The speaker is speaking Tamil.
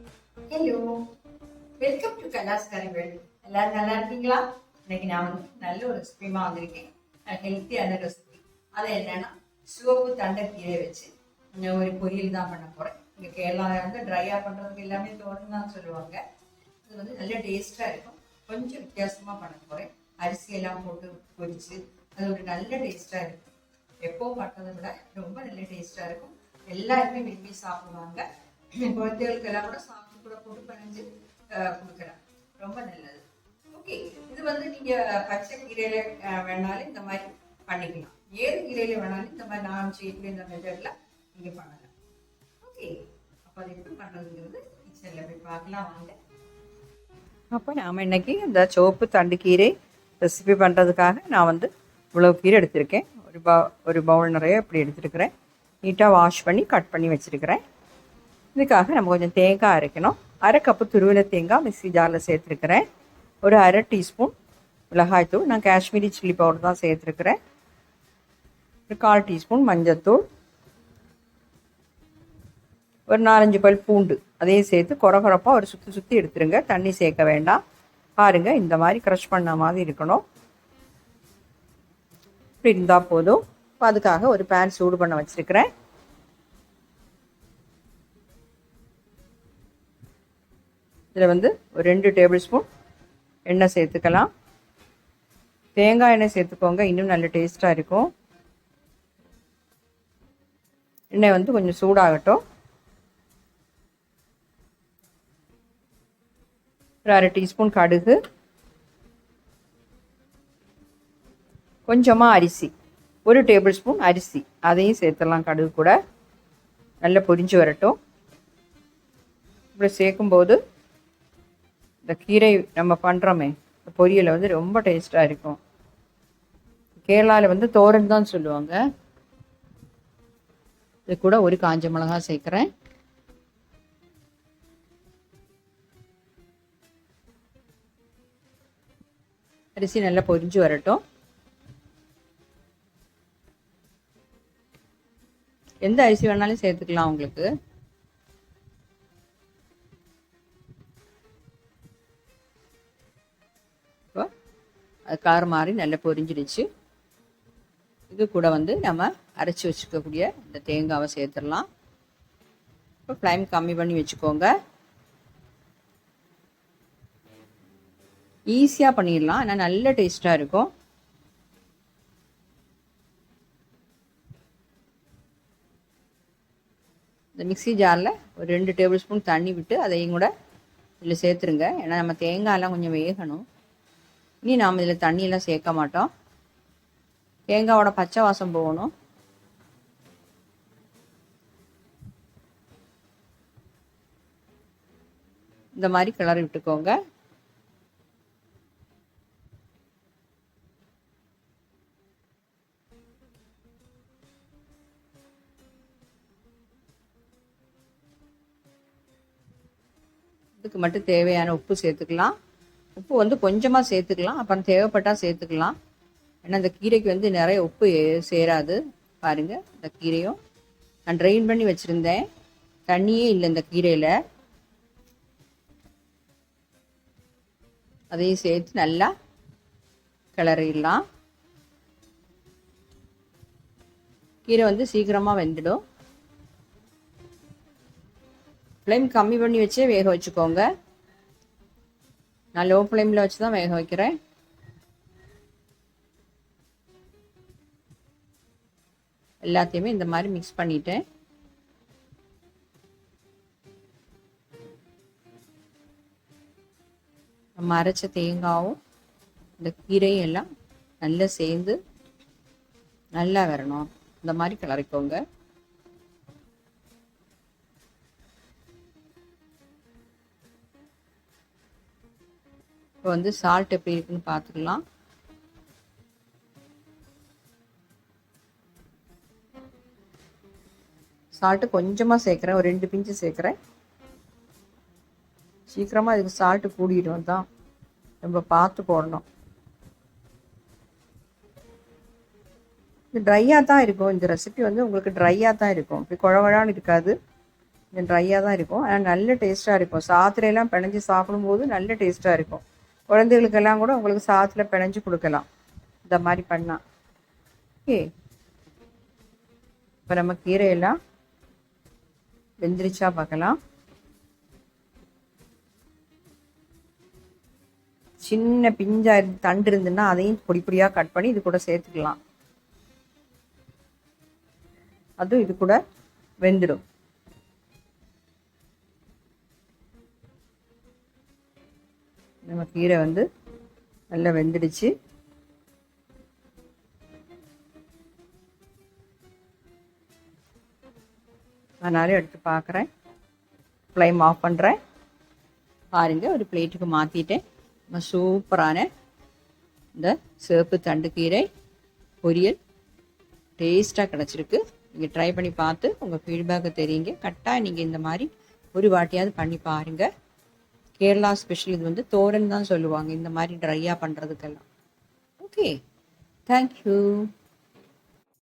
ஹலோ வெல்கம் டு கலாஸ் கரைவேல் எல்லாரும் நல்லா இருக்கீங்களா? இன்னைக்கு நான் வந்து நல்ல ஒரு ரெசிபிமா வந்திருக்கேன். ஹெல்த்தியான ரெசிபி அது என்னன்னா சிவப்பு தண்டைக்கீரை வச்சு ஒரு பொரியல் தான் பண்ண போறேன். இங்கே கேரளா வந்து ட்ரையாக பண்ணுறதுக்கு எல்லாமே தோணும் தான் சொல்லுவாங்க. அது வந்து நல்ல டேஸ்ட்டாக இருக்கும். கொஞ்சம் வித்தியாசமாக பண்ண போகிறேன் அரிசி எல்லாம் போட்டு பொரிச்சு அது ஒரு நல்ல டேஸ்ட்டாக இருக்கும். எப்பவும் பண்ணுறதை விட ரொம்ப நல்ல டேஸ்ட்டாக இருக்கும். எல்லாருமே விரும்பி சாப்பிடுவாங்க. குழந்தைகளுக்கு எல்லாம் கூட சாப்பிட்டு கூட போட்டு பிணைஞ்சு அஹ், கொடுக்குறேன் ரொம்ப நல்லது. ஓகே இது வந்து நீங்க பச்சை கீரையில வேணாலும் இந்த மாதிரி பண்ணிக்கலாம். ஏது கீரையில வேணாலும் இந்த மாதிரி நான் செய்யக்கூடிய இந்த மெத்தட்ல நீங்க பண்ணலாம். ஓகே அப்போ அது எப்படி பண்ணுறதுங்கிறது கிச்சனில் போய் பார்க்கலாம் வாங்க. அப்போ நாம் இன்னைக்கு இந்த சிவப்பு தண்டு கீரை ரெசிபி பண்ணுறதுக்காக நான் வந்து இவ்வளோ கீரை எடுத்திருக்கேன். ஒரு ப ஒரு பவுல் நிறைய இப்படி எடுத்துருக்கிறேன். நீட்டாக வாஷ் பண்ணி கட் பண்ணி வச்சுருக்கிறேன். இதுக்காக நம்ம கொஞ்சம் தேங்காய் அரைக்கணும். அரை கப்பு துருவின தேங்காய் மிக்சி ஜாரில் சேர்த்துருக்கிறேன். ஒரு அரை டீஸ்பூன் மிளகாய்த்தூள் நான் காஷ்மீரி சில்லி பவுடர் தான் சேர்த்துருக்கிறேன். ஒரு கால் டீஸ்பூன் மஞ்சத்தூள் ஒரு நாலஞ்சு பல் பூண்டு. அதையும் சேர்த்து குறகுறப்பாக ஒரு சுற்றி சுற்றி எடுத்துருங்க. தண்ணி சேர்க்க வேண்டாம். பாருங்கள் இந்த மாதிரி க்ரஷ் பண்ண மாதிரி இருக்கணும். இப்படி இருந்தால் போதும். அதுக்காக ஒரு பேன் சூடு பண்ண வச்சுருக்கிறேன். இதில் வந்து ஒரு ரெண்டு டேபிள் ஸ்பூன் எண்ணெய் சேர்த்துக்கலாம். தேங்காய் எண்ணெய் சேர்த்துக்கோங்க இன்னும் நல்ல டேஸ்ட்டாக இருக்கும். எண்ணெய் வந்து கொஞ்சம் சூடாகட்டும். ஒரு அரை டீஸ்பூன் கடுகு. கொஞ்சமாக அரிசி. ஒரு டேபிள் ஸ்பூன் அரிசி. அதையும் சேர்த்துடலாம் கடுகு கூட. நல்லா பொரிஞ்சு வரட்டும். இப்படி சேர்க்கும்போது இந்த கீரை நம்ம பண்ணுறோமே இந்த பொரியலை வந்து ரொம்ப டேஸ்ட்டாக இருக்கும். கேரளாவில் வந்து தோரன் தான் சொல்லுவாங்க. இது கூட ஒரு காஞ்ச மிளகாய் சேர்க்குறேன். அரிசி நல்லா பொரிஞ்சு வரட்டும். எந்த அரிசி வேணாலும் சேர்த்துக்கலாம் உங்களுக்கு. அது காரம் மாறி நல்லா பொரிஞ்சிடுச்சு. இது கூட வந்து நம்ம அரைச்சி வச்சுக்கக்கூடிய இந்த தேங்காவை சேர்த்துடலாம். இப்போ ஃப்ளைம் கம்மி பண்ணி வச்சுக்கோங்க. ஈஸியாக பண்ணிடலாம். ஆனால் நல்ல டேஸ்ட்டாக இருக்கும். இந்த மிக்ஸி ஜாரில் ஒரு ரெண்டு டேபிள் ஸ்பூன் தண்ணி விட்டு அதையும் கூட இதில் சேர்த்துருங்க. ஏன்னா நம்ம தேங்காயெல்லாம் கொஞ்சம் வேகணும். இனி நாம் இதில் தண்ணியெல்லாம் சேர்க்க மாட்டோம். தேங்காவோட பச்சை வாசம் போகணும். இந்த மாதிரி கிளறி விட்டுக்கோங்க. இதுக்கு மட்டும் தேவையான உப்பு சேர்த்துக்கலாம். உப்பு வந்து கொஞ்சமாக சேர்த்துக்கலாம். அப்புறம் தேவைப்பட்டால் சேர்த்துக்கலாம். ஏன்னா இந்த கீரைக்கு வந்து நிறைய உப்பு சேராது. பாருங்கள் இந்த கீரையும். நான் ட்ரெயின் பண்ணி வச்சுருந்தேன். தண்ணியே இல்லை இந்த கீரையில். அதையும் சேர்த்து நல்லா கிளறிடலாம். கீரை வந்து சீக்கிரமாக வெந்துடும். ஃப்ளேம் கம்மி பண்ணி வச்சே வேக வச்சுக்கோங்க. நான் லோ ஃப்ளேமில் வச்சு தான் வேக வைக்கிறேன். எல்லாத்தையுமே இந்த மாதிரி மிக்ஸ் பண்ணிட்டேன். நம்ம அரைச்ச தேங்காவும் இந்த கீரையும் எல்லாம் நல்லா சேர்ந்து நல்லா வரணும். இந்த மாதிரி கிளறிக்கோங்க இப்போ வந்து சால்ட் எப்படி இருக்குன்னு பார்த்துக்கலாம். சால்ட்டு கொஞ்சமாக சேர்க்குறேன். ஒரு ரெண்டு பிஞ்சு சேர்க்குறேன். சீக்கிரமாக இதுக்கு சால்ட்டு கூடிடும் தான் ரொம்ப பார்த்து போடணும். இது ட்ரையாக தான் இருக்கும். இந்த ரெசிபி வந்து உங்களுக்கு ட்ரையாக தான் இருக்கும். இப்படி குழவழான்னு இருக்காது. ட்ரையாக தான் இருக்கும். ஆனால் நல்ல டேஸ்ட்டாக இருக்கும். சாத்திரையெல்லாம் பிணைஞ்சு சாப்பிடும்போது நல்ல டேஸ்ட்டாக இருக்கும். குழந்தைகளுக்கெல்லாம் கூட உங்களுக்கு சாத்தில் பிணைஞ்சு கொடுக்கலாம். இந்த மாதிரி பண்ணால் ஓகே. இப்போ நம்ம கீரையெல்லாம் வெந்திரிச்சா பார்க்கலாம். சின்ன பிஞ்சா இருந்து தண்டு இருந்துன்னா அதையும் பொடி பொடியாக கட் பண்ணி இது கூட சேர்த்துக்கலாம். அதுவும் இது கூட வெந்துடும் நம்ம கீரை வந்து நல்லா வெந்துடுச்சு. அதனால எடுத்து பார்க்குறேன். ஃப்ளைம் ஆஃப் பண்ணுறேன் பாருங்கள் ஒரு பிளேட்டுக்கு மாற்றிட்டேன் நம்ம சூப்பரான இந்த சிவப்பு கீரை பொரியல் டேஸ்ட்டாக கிடச்சிருக்கு. நீங்கள் ட்ரை பண்ணி பார்த்து உங்கள் ஃபீட்பேக்கை தெரியுங்க. கரெக்டாக நீங்கள் இந்த மாதிரி ஒரு வாட்டியாவது பண்ணி பாருங்கள் கேரளா ஸ்பெஷல் இது வந்து தோரன் தான் சொல்லுவாங்க. இந்த மாதிரி ட்ரையாக பண்ணுறதுக்கெல்லாம் ஓகே தேங்க்யூ